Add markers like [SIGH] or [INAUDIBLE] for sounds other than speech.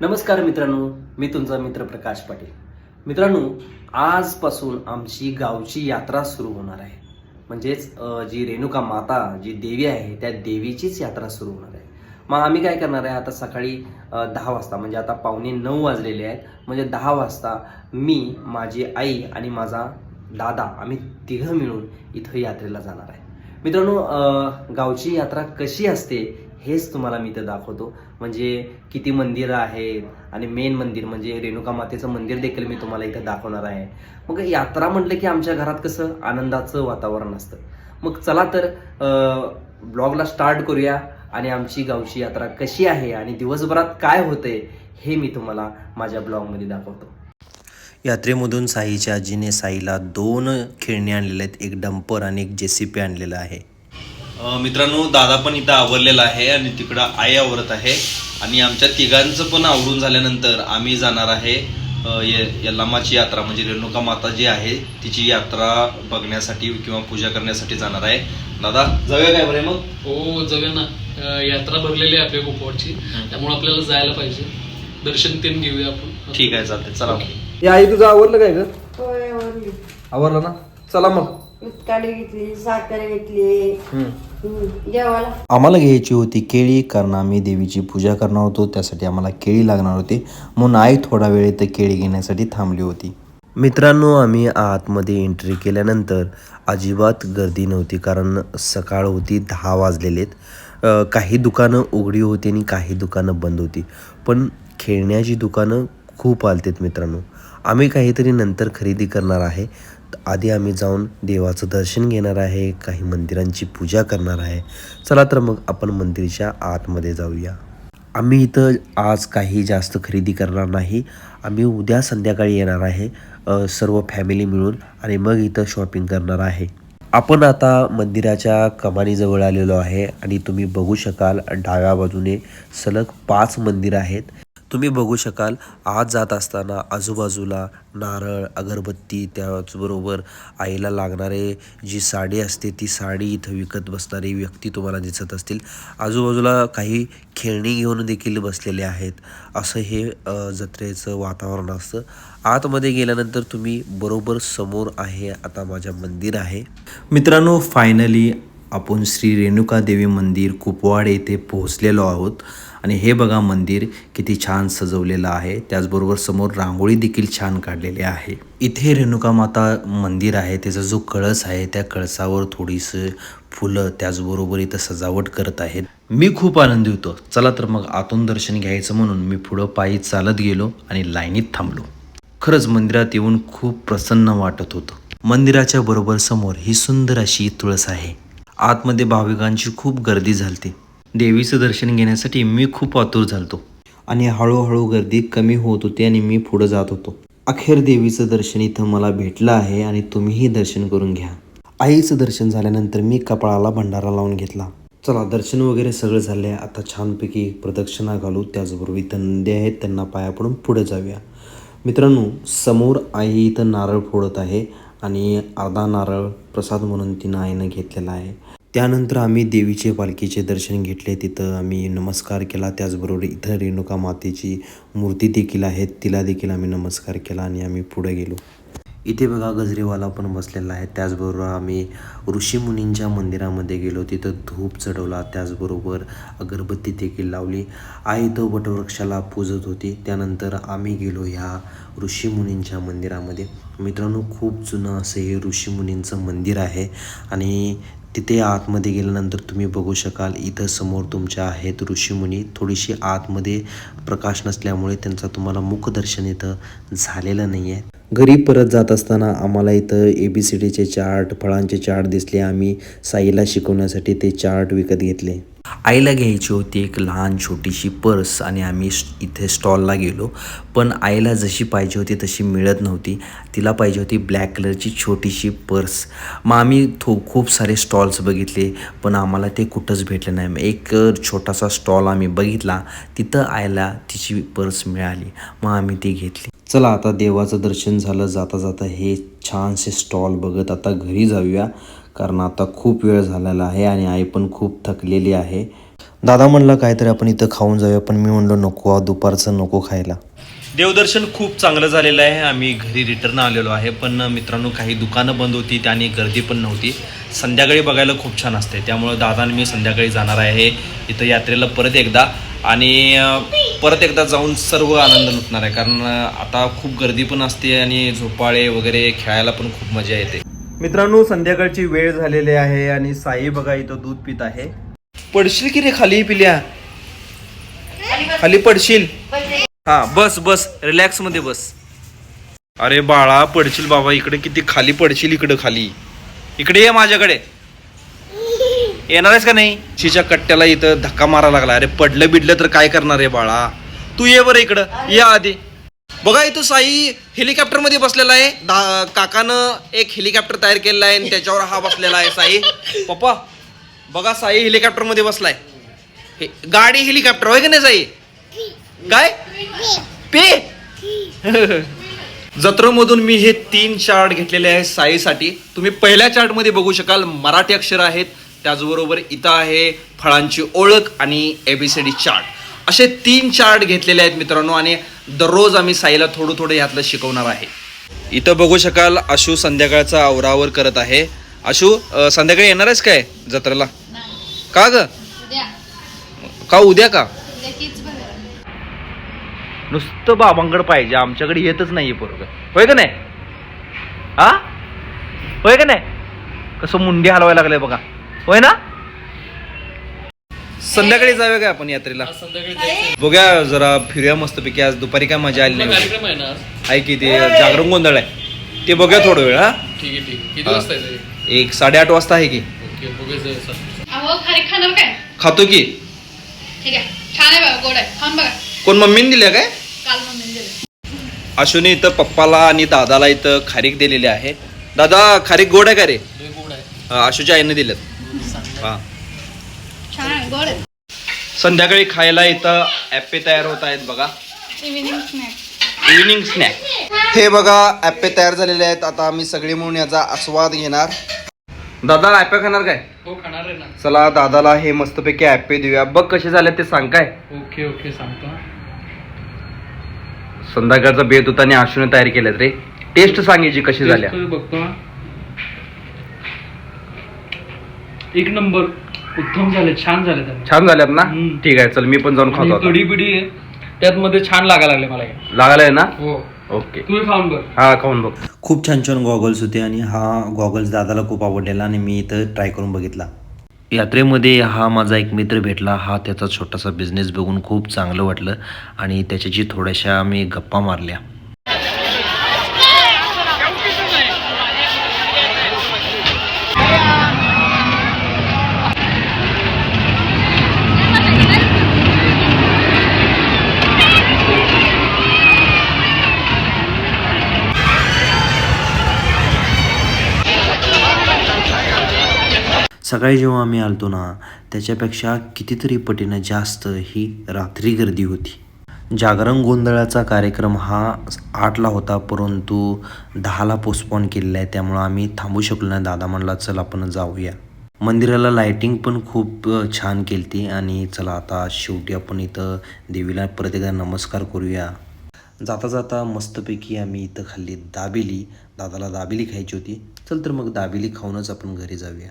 नमस्कार मित्रांनो मी तुमचा मित्र प्रकाश पाटील. मित्रांनो आजपासून आमची गावची यात्रा सुरू होणार आहे. म्हणजेच जी रेणुका माता जी देवी आहे त्या देवीचीच यात्रा सुरू होणार आहे. मग आम्ही काय करणार आहे आता सकाळी दहा वाजता म्हणजे आता पावणे नऊ वाजलेले आहेत म्हणजे दहा वाजता मी माझी आई आणि माझा दादा आम्ही तिघं मिळून इथं यात्रेला जाणार आहे. मित्रांनो गावची यात्रा कशी असते हेच तुम्हाला मी इथं दाखवतो. म्हणजे किती मंदिरं आहेत आणि मेन मंदिर म्हणजे रेणुका मातेचं मंदिर देखील मी तुम्हाला इथं दाखवणार आहे. मग यात्रा म्हटलं की आमच्या घरात कसं आनंदाचं वातावरण असतं. मग चला तर ब्लॉगला स्टार्ट करूया आणि आमची गावची यात्रा कशी आहे आणि दिवसभरात काय होते हे मी तुम्हाला माझ्या ब्लॉगमध्ये दाखवतो. यात्रेमधून साईच्या आजीने साईला दोन खेळणी आणलेले आहेत. एक डंपर आणि एक जेसीपी आणलेलं आहे. मित्रांनो दादा पण इथं आवरलेला आहे आणि तिकडं आई आवरत आहे. आणि आमच्या तिघांचं पण आवरून झाल्यानंतर आम्ही जाणार आहे यल्लामाची यात्रा. म्हणजे रेणुका माता जी आहे तिची यात्रा बघण्यासाठी किंवा पूजा करण्यासाठी जाणार आहे. दादा जाऊया काय बरे मग? हो जाऊया ना. यात्रा भरलेली आहे आपल्या कुपवाडची. त्यामुळे आपल्याला जायला पाहिजे. दर्शन तेन घेऊया आपण. ठीक आहे चालते चला. या आई तुझं आवरलं काय ग? आवरलं ना? चला मग. उतकाडी घेतली साखर घेतली. हम्म, जेवायला. आम्हाला घ्यायची होती केळी कारण आम्ही देवीची पूजा करणार होतो त्यासाठी आम्हाला केळी लागणार होती. म्हणून आई थोडा वेळ इथं केळी घेण्यासाठी थांबली होती. मित्रांनो आम्ही आतमध्ये एंट्री केल्यानंतर अजिबात गर्दी नव्हती कारण सकाळ होती दहा वाजलेलेत अ, काही दुकानं उघडी होती आणि काही दुकानं बंद होती. पण खेळण्याची दुकानं खूप आलतेत मित्रांनो. आम्ही काहीतरी नंतर खरेदी करणार आहे. आधी आम्ही जाऊन देवाचं दर्शन घेणार आहे काही मंदिरांची पूजा करणार आहे. चला तर मग आपण मंदिरच्या आतमध्ये जाऊया. आम्ही इथं आज काही जास्त खरेदी करणार नाही. आम्ही उद्या संध्याकाळी येणार आहे सर्व फॅमिली मिळून आणि मग इथं शॉपिंग करणार आहे. आपण आता मंदिराच्या कमानीजवळ आलेलो आहे आणि तुम्ही बघू शकाल डाव्या बाजूने सलग पाच मंदिर आहेत. तुम्ही बघू शकाल आत जात असताना आजूबाजूला नारळ अगरबत्ती त्याचबरोबर आईला लागणारे जी साडी असते ती साडी इथं विकत बसणारी व्यक्ती तुम्हाला दिसत असतील. आजूबाजूला काही खेळणी घेऊन देखील बसलेले आहेत. असं हे जत्रेचं वातावरण असतं. आतमध्ये गेल्यानंतर तुम्ही बरोबर समोर आहे आता माझ्या मंदिर आहे. मित्रांनो फायनली आपण श्री रेणुका देवी मंदिर कुपवाड येथे पोहोचलेलो आहोत. आणि हे बघा मंदिर किती छान सजवलेलं आहे. त्याचबरोबर समोर रांगोळी देखील छान काढलेली आहे. इथे रेणुका माता मंदिर आहे. त्याचा जो कळस आहे त्या कळसावर थोडीसं फुलं त्याचबरोबर इथं सजावट करत आहेत. मी खूप आनंदी होतो. चला तर मग आतून दर्शन घ्यायचं म्हणून मी पुढं पायी चालत गेलो आणि लाईनीत थांबलो. खरंच मंदिरात येऊन खूप प्रसन्न वाटत होतं. मंदिराच्या बरोबर समोर ही सुंदर अशी तुळस आहे. आतमध्ये भाविकांची खूप गर्दी झालती. देवीचं दर्शन घेण्यासाठी मी खूप आतुर झालतो. आणि हळूहळू गर्दी कमी होत होती आणि मी पुढं जात होतो. अखेर देवीचं दर्शन इथं मला भेटलं आहे आणि तुम्हीही दर्शन करून घ्या. आईचं दर्शन झाल्यानंतर मी कपाळाला भंडारा लावून घेतला. चला दर्शन वगैरे सगळं झालं आहे आता छानपैकी प्रदक्षिणा घालू. त्याचबरोबर इथं नंदी आहेत. त्यांना पाया पडून पुढे जाऊया. मित्रांनो समोर आई इथं नारळ फोडत आहे आणि अर्धा नारळ प्रसाद म्हणून तिनं आईनं घेतलेला आहे. त्यानंतर आम्ही देवीचे पालखीचे दर्शन घेतले. तिथं आम्ही नमस्कार केला. त्याचबरोबर इथं रेणुका मातेची मूर्ती देखील आहे. तिला देखील आम्ही नमस्कार केला आणि आम्ही पुढे गेलो. इथे बघा गजरेवाला पण बसलेला आहे. त्याचबरोबर आम्ही ऋषीमुनींच्या मंदिरामध्ये गेलो. तिथं धूप चढवला. त्याचबरोबर अगरबत्ती देखील लावली. आई तो वटवृक्षाला पूजत होती. त्यानंतर आम्ही गेलो ह्या ऋषीमुनींच्या मंदिरामध्ये. मित्रांनो खूप जुनं असं हे ऋषीमुनींचं मंदिर आहे. आणि तिथे आतमध्ये गेल्यानंतर तुम्ही बघू शकाल इथं समोर तुमच्या आहेत ऋषीमुनी. थोडीशी आतमध्ये प्रकाश नसल्यामुळे त्यांचा तुम्हाला मुखदर्शन इथं झालेलं नाही आहे घरी परत जात असताना आम्हाला इथं ए बी सी डीचे चार्ट फळांचे चार्ट दिसले. आम्ही साईला शिकवण्यासाठी ते चार्ट विकत घेतले. आईला घ्यायची होती एक लहान छोटीशी पर्स आणि आम्ही इथे स्टॉलला गेलो. पण आईला जशी पाहिजे होती तशी मिळत नव्हती. तिला पाहिजे होती ब्लॅक कलरची छोटीशी पर्स. मग आम्ही थो खूप सारे स्टॉल्स बघितले पण आम्हाला ते कुठंच भेटले नाही. मग एक छोटासा स्टॉल आम्ही बघितला. तिथं आईला तिची पर्स मिळाली. मग आम्ही ती घेतली. चला आता देवाचं दर्शन झालं. जाता जाता हे छानसे स्टॉल बघत आता घरी जाऊया. कारण आता खूप वेळ झालेला आहे आणि आई पण खूप थकलेली आहे. दादा म्हणला काहीतरी आपण इथं खाऊन जाऊया. पण मी म्हणलो नको दुपारचं नको खायला. देवदर्शन खूप चांगलं झालेलं आहे. आम्ही घरी रिटर्न आलेलो आहे. पण मित्रांनो काही दुकानं बंद होती त्याने गर्दी पण नव्हती. संध्याकाळी बघायला खूप छान असते. त्यामुळं दादा मी संध्याकाळी जाणार आहे. इथं यात्रेला परत एकदा. आणि परत एकदा जाऊन सर्व आनंद लुटणार आहे. कारण आता खूप गर्दी पण असते आणि झोपाळे वगैरे खेळायला पण खूप मजा येते. मित्रांनो संध्याकाळची वेळ झालेली आहे आणि साई बघा इथं दूध पित आहे. पडशील की रे खाली पिल्या? खाली पडशील? हा बस बस रिलॅक्समध्ये बस. अरे बाळा पडशील बाबा इकडे किती खाली पडशील इकडे खाली. इकडे ये माझ्याकडे. येणार आहेस का नाही? शिच्या कट्ट्याला इथं धक्का मारा लागला. अरे पडलं बिडलं तर काय करणार आहे बाळा? तू ये बरं इकडं. या आधी. बघा इथं साई हेलिकॉप्टरमध्ये बसलेला आहे. दा- काकानं एक हेलिकॉप्टर तयार केलेला आहे आणि त्याच्यावर हा बसलेला आहे साई. पप्पा बघा साई हेलिकॉप्टरमध्ये बसलाय. हे गाडी हेलिकॉप्टर होय का नाही साई? काय? पे. [LAUGHS] जत्रेमधून मी हे तीन चार्ट घेतलेले आहे साईसाठी. तुम्ही पहिल्या चार्टमध्ये बघू शकाल मराठी अक्षर आहेत. त्याचबरोबर इथं आहे फळांची ओळख आणि एबीसीडी चार्ट. असे तीन चार्ट घेतलेले आहेत मित्रांनो आणि दररोज आम्ही साईला थोडं थोडं यातलं शिकवणार आहे. इथं बघू शकाल आशू संध्याकाळचा आवरावर करत आहे. आशू अं, संध्याकाळी येणार आहेस काय जत्रेला? का ग? का उद्या का? नुसतं बाबांकडे पाहिजे आमच्याकडे येतच नाहीये पोरग. होय का नाही? हा? होय का नाही? कसं मुंडी हलवायला लागलंय बघा. होय ना? संध्याकाळी जाऊया काय आपण यात्रेला? आज संध्याकाळी जायचं बघूया जरा फिरूया मस्तपैकी. आज दुपारी काय मजा आली आपला नाही कार्यक्रम आहे ना आज? आहे की ते जागरण गोंधळ आहे. ते बघूया थोडं वेळ हा. ठीक आहे ठीक आहे. किती वाजता आहे एक साडेआठ वाजता आहे की. ओके बघूया जायचं. अहो खारी खाणार काय? खातो की. ठीक आहे. छान आहे बघा गोड आहे. खाऊन बघा. कोण मम्मीने दिल्या काय? काल मम्मीने दिले आशूने इथं पप्पाला आणि दादाला इथं खारीक दिलेली आहे. दादा खारीक गोड आहे का रे? लय गोड आहे. अं, आशूच्या आईने दिलेत हा. छान गोड. संध्याकाळी खायला इथं ॲप्पे तयार होत आहेत बघा. इव्हिनिंग स्नॅक इव्हिनिंग स्नॅक हे बघा ॲप्पे तयार झालेले आहेत. आता आम्ही सगळे म्हणून याचा आस्वाद घेणार. दादा ॲप्पे खाणार काय? हो खाणार आहे ना. चला दादाला हे मस्तपैकी ॲप्पे देऊया. बघ कसे झाले ते सांग काय? ओके ओके सांगतो. संध्याकाळचा बेत होता आणि आशूने तयार केल्यात रे. टेस्ट सांगायची कशी झाल्या. टेस्ट बघतो. एक नंबर. उत्तम झाले छान झाले त्यांना. छान झाल्यात ना? हम्म. ठीक आहे चल मी पण जाऊन खातो आता. कढी बिडी आहे त्यात मध्ये छान लागायला लागले मला हे. लागलाय ना? हो. ओके. तुम्ही खाऊन बघ. हा खाऊन बघ. खूप छान छान गॉगल्स होते आणि हा गॉगल्स दादाला खूप आवडलेला आणि मी इथं ट्राय करून बघितला. यात्रेमध्ये हा माझा एक मित्र भेटला. हा त्याचा छोटासा बिझनेस बघून खूप चांगलं वाटलं आणि त्याच्याशी थोड्याशा आम्ही गप्पा मारल्या. सकाळी जेव्हा आम्ही आलतो ना त्याच्यापेक्षा कितीतरी पटीनं जास्त ही रात्री गर्दी होती. जागरण गोंधळाचा कार्यक्रम हा आठला होता परंतु दहाला पोस्टपॉन केलेला आहे त्यामुळं आम्ही थांबू शकलो नाही. दादा म्हणला चल आपण जाऊया. मंदिराला लायटिंग पण खूप छान केलती आणि चला आता शेवटी आपण इथं देवीला परत एकदा नमस्कार करूया. जाता जाता मस्तपैकी आम्ही इथं खाल्ली दाबेली. दादाला दाबेली खायची होती. चल तर मग दाबेली खाऊनच आपण घरी जाऊया.